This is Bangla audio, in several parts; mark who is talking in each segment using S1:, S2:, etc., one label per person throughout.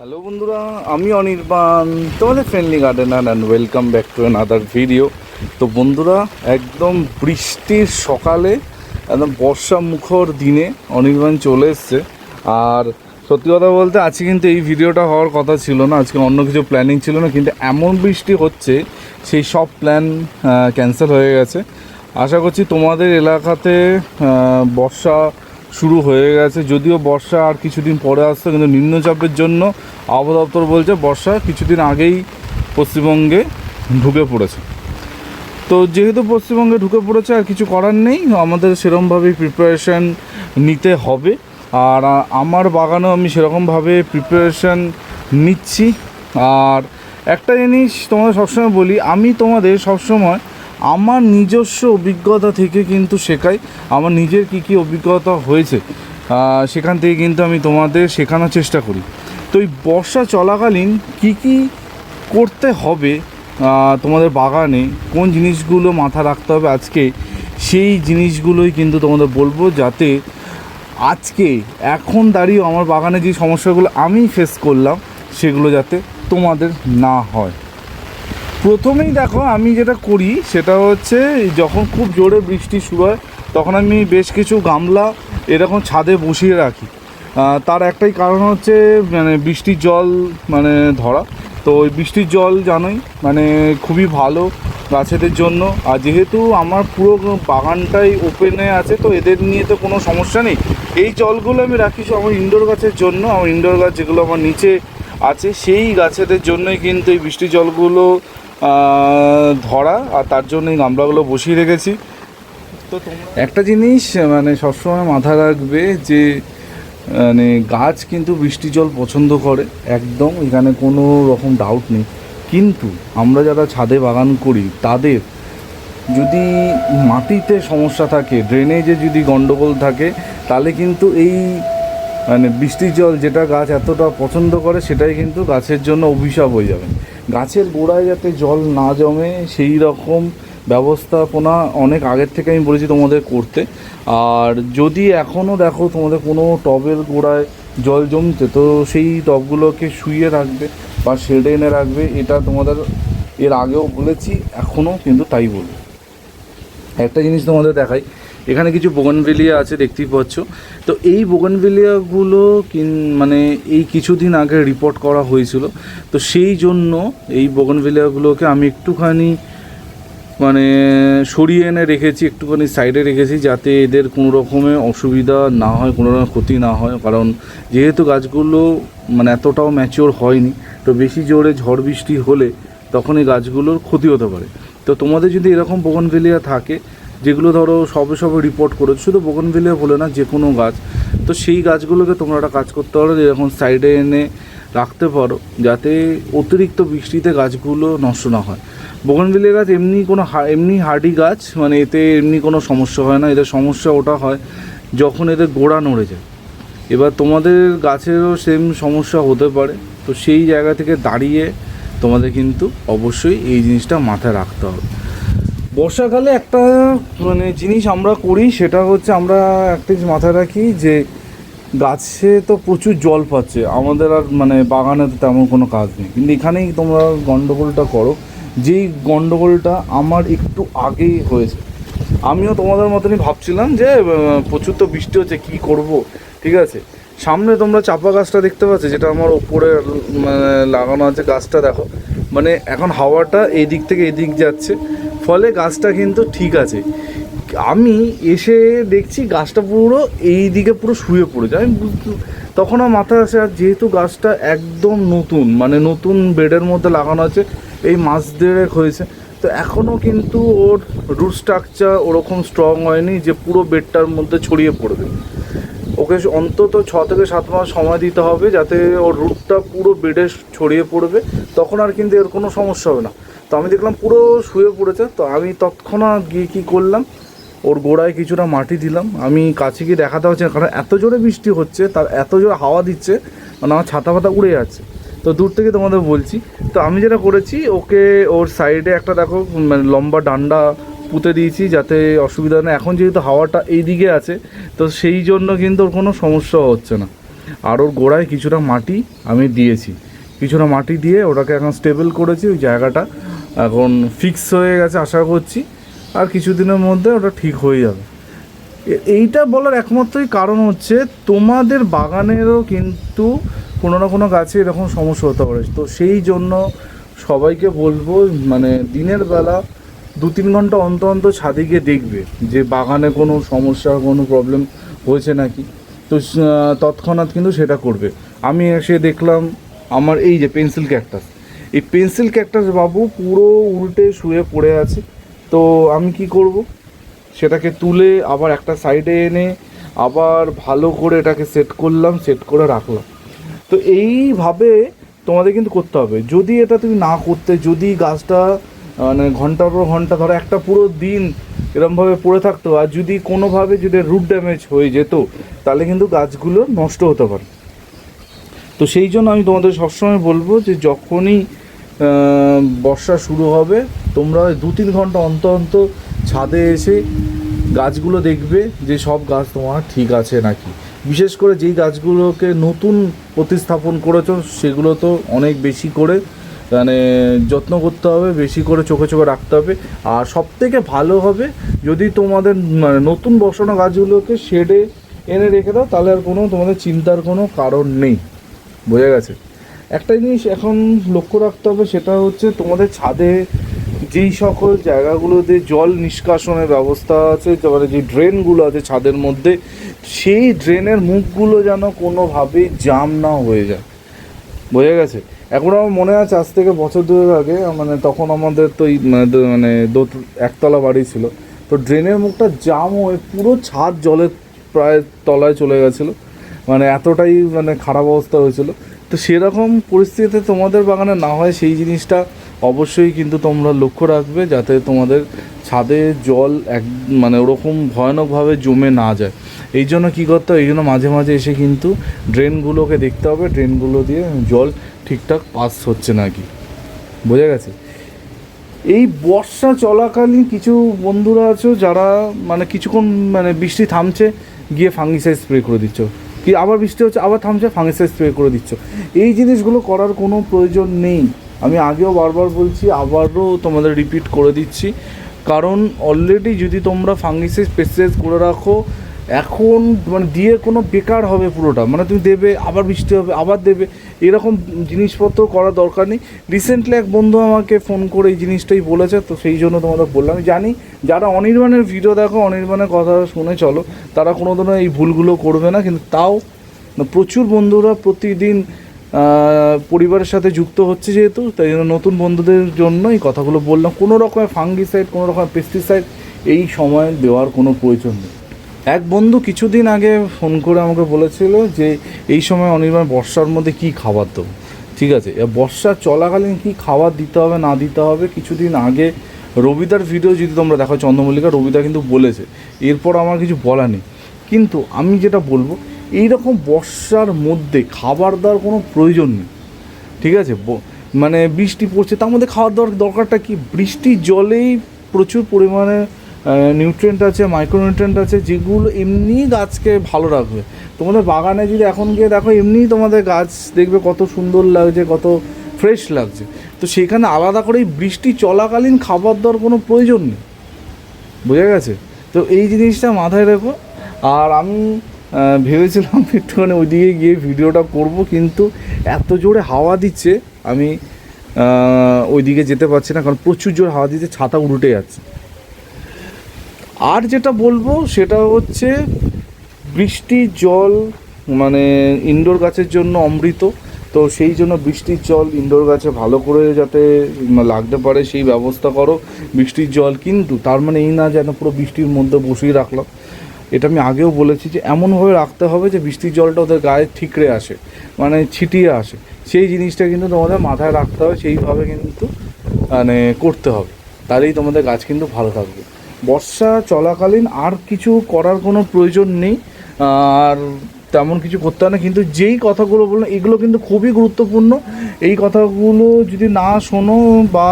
S1: হ্যালো বন্ধুরা, আমি অনির্বাণ, তোমাদের friendly gardener and welcome back to another video তো বন্ধুরা, একদম বৃষ্টির সকালে, একদম বর্ষা মুখর দিনে অনির্বাণ চলে এসছে। আর সত্যি কথা বলতে, আজকে কিন্তু এই ভিডিওটা হওয়ার কথা ছিল না, আজকে অন্য কিছু প্ল্যানিং ছিল না, কিন্তু এমন বৃষ্টি হচ্ছে, সেই সব প্ল্যান ক্যান্সেল হয়ে গেছে। আশা করছি তোমাদের এলাকাতে বর্ষা শুরু হয়ে গেছে। যদিও বর্ষা আর কিছুদিন পরে আসছে, কিন্তু নিম্নচাপের জন্য আবহাওয়া দপ্তর বলছে বর্ষা কিছুদিন আগেই পশ্চিমবঙ্গে ঢুকে পড়েছে। তো যেহেতু পশ্চিমবঙ্গে ঢুকে পড়েছে, আর কিছু করার নেই, আমাদের সেরকমভাবেই প্রিপারেশান নিতে হবে। আর আমার বাগানেও আমি সেরকমভাবে প্রিপারেশান নিচ্ছি। আর একটা জিনিস তোমাদের সবসময় বলি, আমি তোমাদের সবসময় আমার নিজস্ব অভিজ্ঞতা থেকে কিন্তু শেখাই। আমার নিজের কী কী অভিজ্ঞতা হয়েছে সেখান থেকে কিন্তু আমি তোমাদের শেখানোর চেষ্টা করি। তো এই বর্ষা চলাকালীন কী কী করতে হবে তোমাদের বাগানে, কোন জিনিসগুলো মাথা রাখতে হবে আজকে, সেই জিনিসগুলোই কিন্তু তোমাদের বলব যাতে আজকে, এখন দাঁড়িয়ে আমার বাগানে যে সমস্যাগুলো আমি ফেস করলাম, সেগুলো যাতে তোমাদের না হয়। প্রথমেই দেখো আমি যেটা করি, সেটা হচ্ছে যখন খুব জোরে বৃষ্টি শুরু হয়, তখন আমি বেশ কিছু গামলা এরকম ছাদে বসিয়ে রাখি। তার একটাই কারণ হচ্ছে মানে বৃষ্টির জল মানে ধরা। তো ওই বৃষ্টির জল জানোই মানে খুবই ভালো গাছেদের জন্য। আর যেহেতু আমার পুরো বাগানটাই ওপেনে আছে, তো এদের নিয়ে তো কোনো সমস্যা নেই। এই জলগুলো আমি রাখি আমার ইনডোর গাছের জন্য। আমার ইনডোর গাছ যেগুলো আমার নিচে আছে, সেই গাছেদের জন্যই কিন্তু এই বৃষ্টি জলগুলো ধরা, আর তার জন্য এই গামলাগুলো বসিয়ে রেখেছি। তো একটা জিনিস মানে সবসময় মাথায় রাখবে যে মানে গাছ কিন্তু বৃষ্টি জল পছন্দ করে, একদম, এখানে কোনো রকম ডাউট নেই। কিন্তু, আমরা যারা ছাদে বাগান করি, তাদের যদি মাটিতে সমস্যা থাকে ড্রেনেজে যদি গন্ডগোল থাকে, তাহলে কিন্তু এই মানে বৃষ্টির জল যেটা গাছ এতটা পছন্দ করে, সেটাই কিন্তু গাছের জন্য অভিশাপ হয়ে যাবে। গাছের গোড়ায় যাতে জল না জমে, সেই রকম ব্যবস্থাপনা অনেক আগের থেকে আমি বলেছি তোমাদের করতে। আর যদি এখনও দেখো তোমাদের কোনো টবের গোড়ায় জল জমছে, তো সেই টবগুলোকে শুয়ে রাখবে বা শেডে এনে রাখবে, এটা তোমাদের এর আগেও বলেছি এখনও কিন্তু তাই বলব। একটা জিনিস তোমাদের দেখাই এখানে কিছু বোগনভেলিয়া আছে, দেখতেই পাচ্ছ। তো এই বোগনভেলিয়াগুলো কিন মানে এই কিছুদিন আগে রিপোর্ট করা হয়েছিল। তো সেই জন্য এই বোগনভেলিয়াগুলোকে আমি একটুখানি মানে সরিয়ে এনে রেখেছি, একটুখানি সাইডে রেখেছি, যাতে এদের কোনো রকমের অসুবিধা না হয়, কোনো রকম ক্ষতি না হয়। কারণ যেহেতু গাছগুলো মানে এতটাও ম্যাচিওর হয়নি, তো বেশি জোরে ঝড় বৃষ্টি হলে তখন এই গাছগুলোর ক্ষতি হতে পারে। তো তোমাদের যদি এরকম বোগনভেলিয়া থাকে যেগুলো ধরো সবে সবে রিপোর্ট করেছ, শুধু বোগনভেলিয়া বলে না যে কোনো গাছ। তো সেই গাছগুলোকে তোমরা একটা কাজ করতে পারো, যে এরকম সাইডে এনে রাখতে পারো, যাতে অতিরিক্ত বৃষ্টিতে গাছগুলো নষ্ট না হয়। বোগনভেলিয়া গাছ এমনি কোনো এমনি হার্ডি গাছ মানে এতে এমনি কোনো সমস্যা হয় না, এদের সমস্যা ওটা হয় যখন এদের গোড়া নড়ে যায়। এবার তোমাদের গাছেরও সেম সমস্যা হতে পারে, তো সেই জায়গা থেকে দাঁড়িয়ে তোমাদের কিন্তু অবশ্যই এই জিনিসটা মাথায় রাখতে হবে। বর্ষাকালে একটা মানে জিনিস আমরা করি, সেটা হচ্ছে আমরা একটা জিনিস মাথায় রাখি যে গাছে তো প্রচুর জল পাচ্ছে। আমাদের আর মানে বাগানে তো তেমন কোনো কাজ নেই। কিন্তু এখানেই তোমরা গন্ডগোলটা করো, যেই গন্ডগোলটা আমার একটু আগেই হয়েছে। আমিও তোমাদের মতনই ভাবছিলাম যে প্রচুর তো বৃষ্টি হচ্ছে, কী করব? ঠিক আছে? সামনে তোমরা চাপা গাছটা দেখতে পাচ্ছ, যেটা আমার ওপরে মানে লাগানো আছে গাছটা, দেখো। মানে এখন হাওয়াটা এই দিক থেকে এদিক যাচ্ছে, ফলে গাছটা কিন্তু ঠিক আছে। আমি এসে দেখছি গাছটা পুরো এই দিকে পুরো শুয়ে পড়েছে। আমি বুঝতে, তখন আমার মাথায় আসে, আর যেহেতু গাছটা একদম নতুন মানে নতুন বেডের মধ্যে লাগানো আছে, এই মাস দেড়েক হয়েছে, তো এখনও কিন্তু ওর রুট স্ট্রাকচার ওরকম স্ট্রং হয়নি যে পুরো বেডটার মধ্যে ছড়িয়ে পড়বে। ওকে অন্তত ছ থেকে সাত মাস সময় দিতে হবে যাতে ওর রুটটা পুরো বেডে ছড়িয়ে পড়বে। তখন আর কিন্তু এর কোনো সমস্যা হবে না। তো আমি দেখলাম পুরো শুয়ে পড়েছে। তো আমি তৎক্ষণাৎ গিয়ে কী করলাম ওর গোড়ায় কিছুটা মাটি দিলাম। আমি কাছে গিয়ে দেখাতে হচ্ছে না, কারণ এত জোরে বৃষ্টি হচ্ছে তার এত জোরে হাওয়া দিচ্ছে মানে আমার ছাতা ফাতা উড়ে যাচ্ছে। তো দূর থেকে তোমাদের বলছি। তো আমি যেটা করেছি ওকে ওর সাইডে একটা দেখো মানে লম্বা ডান্ডা পুঁতে দিয়েছি যাতে অসুবিধা না, এখন যেহেতু হাওয়াটা এই দিকে আছে, তো সেই জন্য কিন্তু ওর কোনো সমস্যা হচ্ছে না। আর ওর গোড়ায় কিছুটা মাটি আমি দিয়েছি। কিছুটা মাটি দিয়ে ওটাকে এখন স্টেবল করেছি ওই জায়গাটা। এখন ফিক্স হয়ে গেছে আশা করছি, আর কিছুদিনের মধ্যে ওটা ঠিক হয়ে যাবে। এইটা বলার একমাত্রই কারণ হচ্ছে তোমাদের বাগানেরও কিন্তু কোনো না কোনো গাছে এরকম সমস্যা হতে পারে। তো সেই জন্য সবাইকে বলব মানে দিনের বেলা দু তিন ঘণ্টা অন্তর অন্তর ছাদে গিয়ে দেখবে যে বাগানে কোনো সমস্যা, কোনো প্রবলেম হয়েছে নাকি। তো তৎক্ষণাৎ কিন্তু সেটা করবে। আমি এসে দেখলাম আমার এই যে পেন্সিল ক্যাকটাস এই পেন্সিল ক্যাকটাস বাবু পুরো উল্টে শুয়ে পড়ে আছে। তো আমি কি করব? সেটাকে তুলে আবার একটা সাইডে এনে আবার ভালো করে এটাকে সেট করলাম সেট করে রাখলাম। তো এইভাবে তোমাদের কিন্তু করতে হবে। যদি এটা তুমি না করতে, যদি গাছটা মানে ঘণ্টার পর ঘণ্টা, ধরো একটা পুরো দিন এরমভাবে পড়ে থাকতো, আর যদি কোনোভাবে যদি রুট ড্যামেজ হয়ে যেত, তাহলে কিন্তু গাছগুলো নষ্ট হতে পারে। তো সেই জন্য আমি তোমাদের সবসময় বলব যে যখনই বর্ষা শুরু হবে, তোমরা দু তিন ঘণ্টা অন্তর অন্তর ছাদে এসে গাছগুলো দেখবে যে সব গাছ তোমার ঠিক আছে নাকি। বিশেষ করে যেই গাছগুলোকে নতুন প্রতিস্থাপন করেছ, সেগুলো তো অনেক বেশি করে মানে যত্ন করতে হবে, বেশি করে চোখে চোখে রাখতে হবে। আর সব থেকে ভালো হবে, যদি তোমাদের মানে নতুন বসানো গাছগুলোকে শেডে এনে রেখে দাও, তাহলে আর কোনো তোমাদের চিন্তার কোনো কারণ নেই। বোঝা গেছে? একটা জিনিস এখন লক্ষ্য রাখতে হবে, সেটা হচ্ছে তোমাদের ছাদে যেই সকল জায়গাগুলোতে জল নিষ্কাশনের ব্যবস্থা আছে, তারপরে যে ড্রেনগুলো আছে ছাদের মধ্যে, সেই ড্রেনের মুখগুলো যেন কোনোভাবেই জাম না হয়ে যায়। বোঝা গেছে? এখন আমার মনে আছে, আজ থেকে বছর দুয়েক আগে মানে তখন আমাদের তো মানে মানে একতলা বাড়ি ছিল। তো ড্রেনের মুখটা জাম হয়ে পুরো ছাদ জলের প্রায় তলায় চলে গেছিল। মানে এতটাই মানে খারাপ অবস্থা হয়েছিল। তো সেরকম পরিস্থিতিতে তোমাদের বাগানে না হয় সেই জিনিসটা অবশ্যই কিন্তু তোমরা লক্ষ্য রাখবে যাতে তোমাদের ছাদে জল এক মানে ওরকম ভয়ানকভাবে জমে না যায়। এই জন্য কী করতে হবে এই জন্য মাঝে মাঝে এসে কিন্তু ড্রেনগুলোকে দেখতে হবে। ড্রেনগুলো দিয়ে জল ঠিকঠাক পাস হচ্ছে নাকি বোঝা গেছে? এই বর্ষা চলাকালীন কিছু বন্ধুরা আছো যারা মানে কিছুক্ষণ মানে বৃষ্টি থামছে, গিয়ে ফাঙ্গিসাইড স্প্রে করে দিচ্ছ। কি আবার বৃষ্টি হচ্ছে, আবার থামছে ফাঙ্গিসাইড স্প্রে করে দিচ্ছ। এই জিনিসগুলো করার কোনো প্রয়োজন নেই। আমি আগেও বারবার বলছি, আবারও তোমাদের রিপিট করে দিচ্ছি। কারণ অলরেডি যদি তোমরা ফাঙ্গিসাইড পেস্টিসাইড করে রাখো, এখন মানে দিয়ে কোনো বেকার হবে পুরোটা। মানে তুমি দেবে, আবার বৃষ্টি হবে, আবার দেবে। এরকম জিনিসপত্র করার দরকার নেই। রিসেন্টলি এক বন্ধু আমাকে ফোন করে এই জিনিসটাই বলেছে, তো সেই জন্য তোমাদের বললাম। জানি যারা অনির্বাণের ভিডিও দেখো, অনির্বাণের কথা শুনে চলো, তারা কোনো দিনও এই ভুলগুলো করবে না, কিন্তু তাও প্রচুর বন্ধুরা প্রতিদিন পরিবারের সাথে যুক্ত হচ্ছে যেহেতু, তাই জন্য নতুন বন্ধুদের জন্য এই কথাগুলো বললাম। কোনো রকমের ফাঙ্গিসাইড কোনো রকমের পেস্টিসাইড এই সময় দেওয়ার কোনো প্রয়োজন নেই। এক বন্ধু কিছুদিন আগে ফোন করে আমাকে বলেছিল যে, এই সময় অনির্বাণ বর্ষার মধ্যে কি খাবার দেবো? ঠিক আছে বর্ষা চলাকালীন কি খাবার দিতে হবে, না দিতে হবে? কিছুদিন আগে রবিদার ভিডিও যদি তোমরা দেখো, চন্দ্রমল্লিকা রবিদা কিন্তু বলেছে। এরপর আমার কিছু বলা নেই। কিন্তু আমি যেটা বলব এই রকম বর্ষার মধ্যে খাবার দেওয়ার কোনো প্রয়োজন নেই। ঠিক আছে? মানে বৃষ্টি পড়ছে, তার মধ্যে খাওয়ার দর দরকারটা কি? বৃষ্টির জলেই প্রচুর পরিমাণে নিউট্রিয়েন্ট আছে মাইক্রোনিউট্রিয়েন্ট আছে, যেগুলো এমনি গাছকে ভালো রাখবে। তোমাদের বাগানে যদি এখন গিয়ে দেখো, এমনিই তোমাদের গাছ দেখবে কত সুন্দর লাগছে, কত ফ্রেশ লাগছে। তো সেখানে আলাদা করে বৃষ্টি চলাকালীন খাবার দেওয়ার কোনো প্রয়োজন নেই। বোঝা গেছে? তো এই জিনিসটা মাথায় রেখো। আর আমি ভেবেছিলাম একটুখানি ওইদিকে গিয়ে ভিডিওটা করব, কিন্তু এত জোরে হাওয়া দিচ্ছে, আমি ওই ওইদিকে যেতে পারছি না, কারণ প্রচুর জোর হাওয়া দিচ্ছে, ছাতা উল্টে যাচ্ছে। আর যেটা বলব, সেটা হচ্ছে বৃষ্টি জল মানে ইনডোর গাছের জন্য অমৃত। তো সেই জন্য বৃষ্টির জল ইনডোর গাছে ভালো করে যাতে লাগতে পারে, সেই ব্যবস্থা করো বৃষ্টির জল। কিন্তু তার মানে এই না যেন পুরো বৃষ্টির মধ্যে বসিয়ে রাখলাম এটা আমি আগেও বলেছি যে এমনভাবে রাখতে হবে যে বৃষ্টির জলটা ওদের গায়ে ঠিকরে আসে মানে ছিটিয়ে আসে। সেই জিনিসটা কিন্তু তোমাদের মাথায় রাখতে হবে, সেইভাবে কিন্তু মানে করতে হবে। তাহলেই তোমাদের গাছ কিন্তু ভালো থাকবে। বর্ষা চলাকালীন আর কিছু করার কোনো প্রয়োজন নেই। আর তেমন কিছু করতে হয় না, কিন্তু যেই কথাগুলো বললাম, এগুলো কিন্তু খুবই গুরুত্বপূর্ণ। এই কথাগুলো যদি না শোনো বা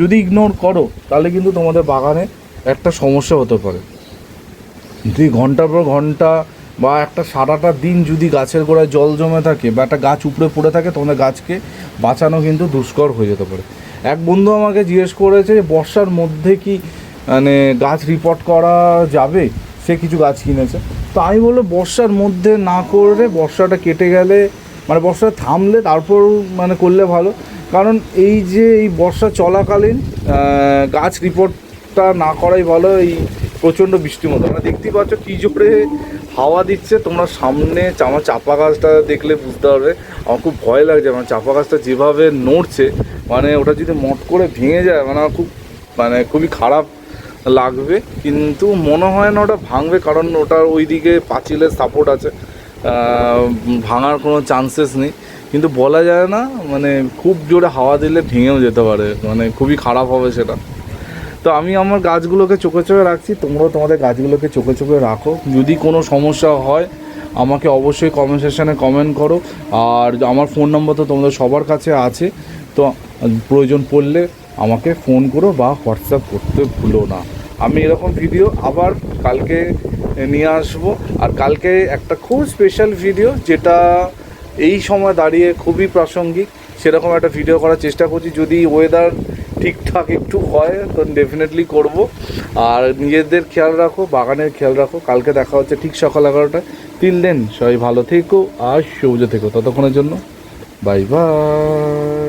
S1: যদি ইগনোর করো, তাহলে কিন্তু তোমাদের বাগানে একটা সমস্যা হতে পারে। যদি ঘণ্টার পর ঘণ্টা বা একটা সারাটা দিন যদি গাছের গোড়ায় জল জমে থাকে বা একটা গাছ উপড়ে পড়ে থাকে, তোমাদের গাছকে বাঁচানো কিন্তু দুষ্কর হয়ে যেতে পারে। এক বন্ধু আমাকে জিজ্ঞেস করেছে যে, বর্ষার মধ্যে কি মানে গাছ রিপোর্ট করা যাবে? সে কিছু গাছ কিনেছে। তো আমি বলল বর্ষার মধ্যে না করে বর্ষাটা কেটে গেলে মানে বর্ষা থামলে তারপর মানে করলে ভালো। কারণ এই যে এই বর্ষা চলাকালীন গাছ রিপোর্টটা না করাই ভালো, এই প্রচণ্ড বৃষ্টির মতো। আমরা দেখতেই পাচ্ছ কী জোরে হাওয়া দিচ্ছে। তোমরা সামনে আমার চাপা গাছটা দেখলে বুঝতে পারবে। আমার খুব ভয় লাগছে, আমার চাপা গাছটা যেভাবে নড়ছে মানে ওটা যদি মট করে ভেঙে যায় মানে আমার খুব মানে খুবই খারাপ লাগবে, কিন্তু মনে হয় না ওটা ভাঙবে, কারণ ওটার ওইদিকে পাঁচিলের সাপোর্ট আছে। ভাঙার কোনো চান্সেস নেই। কিন্তু বলা যায় না মানে খুব জোরে হাওয়া দিলে ভেঙেও যেতে পারে মানে খুবই খারাপ হবে সেটা। তো আমি আমার গাছগুলোকে চোখে চোখে রাখছি, তোমরাও তোমাদের গাছগুলোকে চোখে চোখে রাখো। যদি কোনো সমস্যা হয়, আমাকে অবশ্যই কমেন্ট সেকশানে কমেন্ট করো। আর আমার ফোন নম্বর তো তোমাদের সবার কাছে আছে, তো প্রয়োজন পড়লে আমাকে ফোন করো বা হোয়াটসঅ্যাপ করতে ভুলো না। আমি এরকম ভিডিও আবার কালকে নিয়ে আসব। আর কালকে একটা খুব স্পেশাল ভিডিও যেটা এই সময় দাঁড়িয়ে খুবই প্রাসঙ্গিক। সেরকম একটা ভিডিও করার চেষ্টা করছি। যদি ওয়েদার ঠিকঠাক একটু হয়, তো ডেফিনেটলি করব। আর নিজেদের খেয়াল রাখো, বাগানের খেয়াল রাখো। কালকে দেখা হচ্ছে ঠিক সকাল এগারোটায়। তিল দেন সবাই ভালো থেকো আর সবুজে থেকো। ততক্ষণের জন্য বাই বাই